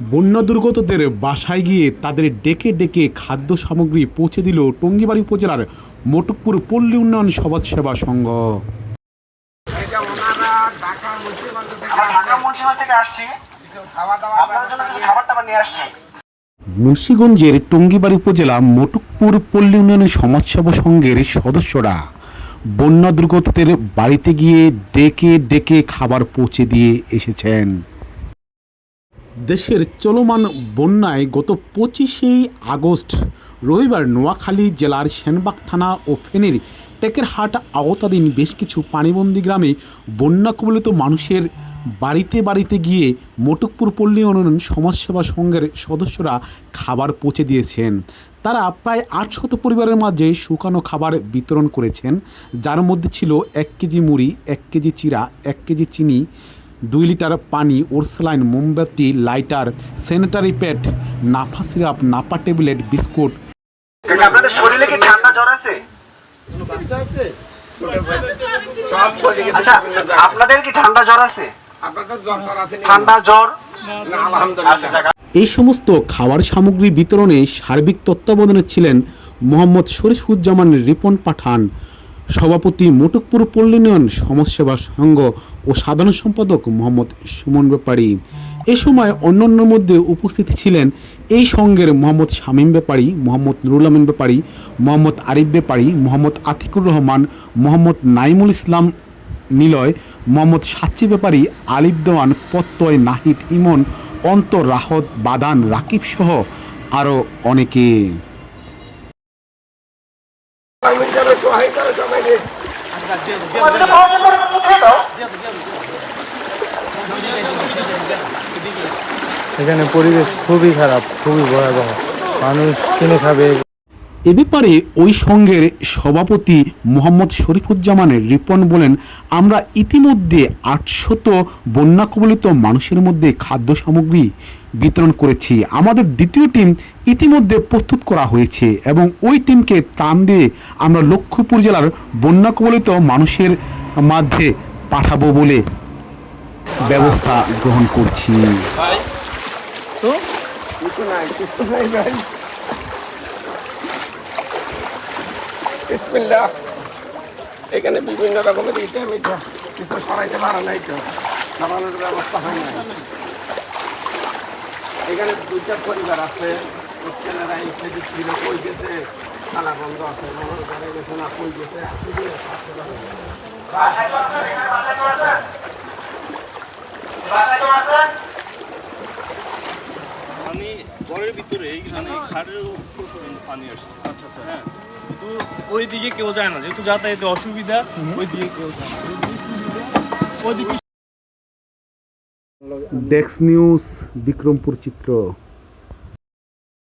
বন্যা দুর্গতদের বাসায় গিয়ে তাদের ডেকে ডেকে খাদ্য সামগ্রী পৌঁছে দিল টঙ্গিবাড়ি উপজেলার মোটকপুর পল্লী উন্নয়ন সমাজ সেবা সংঘ। মুন্সীগঞ্জের টঙ্গিবাড়ি উপজেলা মোটকপুর পল্লী উন্নয়ন সমাজসেবা সংঘের সদস্যরা বন্যা দুর্গতদের বাড়িতে গিয়ে ডেকে ডেকে খাবার পৌঁছে দিয়ে এসেছেন। দেশের চলমান বন্যায় গত পঁচিশে আগস্ট রবিবার নোয়াখালী জেলার সেনবাগ থানা ও ফেনীর টেকেরহাট আওতাধীন বেশ কিছু পানিবন্দী গ্রামে বন্যা কবলিত মানুষের বাড়িতে বাড়িতে গিয়ে মোটকপুর পল্লী উন্নয়ন সমাজসেবা সংঘের সদস্যরা খাবার পৌঁছে দিয়েছেন। তারা প্রায় আটশত পরিবারের মাঝে শুকানো খাবার বিতরণ করেছেন যার মধ্যে ছিল এক কেজি মুড়ি এক কেজি চিরা এক কেজি চিনি দুই লিটার পানি ওরসলাইন মোমবাতি lighter sanitary pad Nafa syrup Napa tablet biscuit. আপনাদের শরীরে কি ঠান্ডা জ্বর আছে? সব চলে গেছে আচ্ছা আপনাদের কি ঠান্ডা জ্বর আছে? ঠান্ডা জ্বর? আচ্ছা। এই সমস্ত খাবার সামগ্রী বিতরণে সার্বিক তত্ত্বাবধানে ছিলেন মোহাম্মদ শরীফুজ্জামান রিপন পাঠান সভাপতি মোটকপুর পল্লীনয়ন সমাজসেবা সংঘ ও সাধারণ সম্পাদক মোহাম্মদ সুমন ব্যাপারী। এ সময় অন্যান্যর মধ্যে উপস্থিত ছিলেন এই সংঘের মোহাম্মদ শামীম ব্যাপারী মোহাম্মদ নুরুল আমিন ব্যাপারী মোহাম্মদ আরিফ ব্যাপারী মোহাম্মদ আতিকুর রহমান মোহাম্মদ নাইমুল ইসলাম নিলয় মোহাম্মদ সাচ্চি ব্যাপারী আলিফ দেওয়ান, পত্তয় নাহিদ ইমন, অন্তর রাহত, বাদান রাকিব সহ আরও অনেকে। এখানে পরিবেশ খুবই খারাপ, খুবই ভয়াবহ মানুষ কিনে খাবে এ ব্যাপারে ওই সংঘের সভাপতি মোহাম্মদ শরীফুজ্জামানের রিপন বলেন আমরা ইতিমধ্যে আটশত বন্যা কবলিত মানুষের মধ্যে খাদ্য সামগ্রী বিতরণ করেছি। আমাদের দ্বিতীয় টিম ইতিমধ্যে প্রস্তুত করা হয়েছে এবং ওই টিমকে ত্রাণ দিয়ে আমরা লক্ষ্মীপুর জেলার বন্যা কবলিত মানুষের মাঝে পাঠাবো বলে ব্যবস্থা গ্রহণ করছি। কিছু নাই কিছু নাই ভাই। বিসমিল্লাহ। এখানে বিভিন্ন রকমের ইটা মিটা কিছু সরাইতে পারে নাই তো। সরানোর ব্যবস্থা হয় না এখানে দুইটা পরিবার আছে। ছেলেরা ইত্যাদি ছিল কই গেছে? খালা বন্ধ আছে। করে গেছে না কই গেছে। পানি ঘরের ভিতরে এইখানে খাটের পানি আসছে। আচ্ছা আচ্ছা। হ্যাঁ। কিন্তু ওই দিকে কেউ যায় না। যেহেতু যাতায়াতে অসুবিধা ওই দিকে কেউ যায় না। ডেক্স নিউজ বিক্রমপুর চিত্র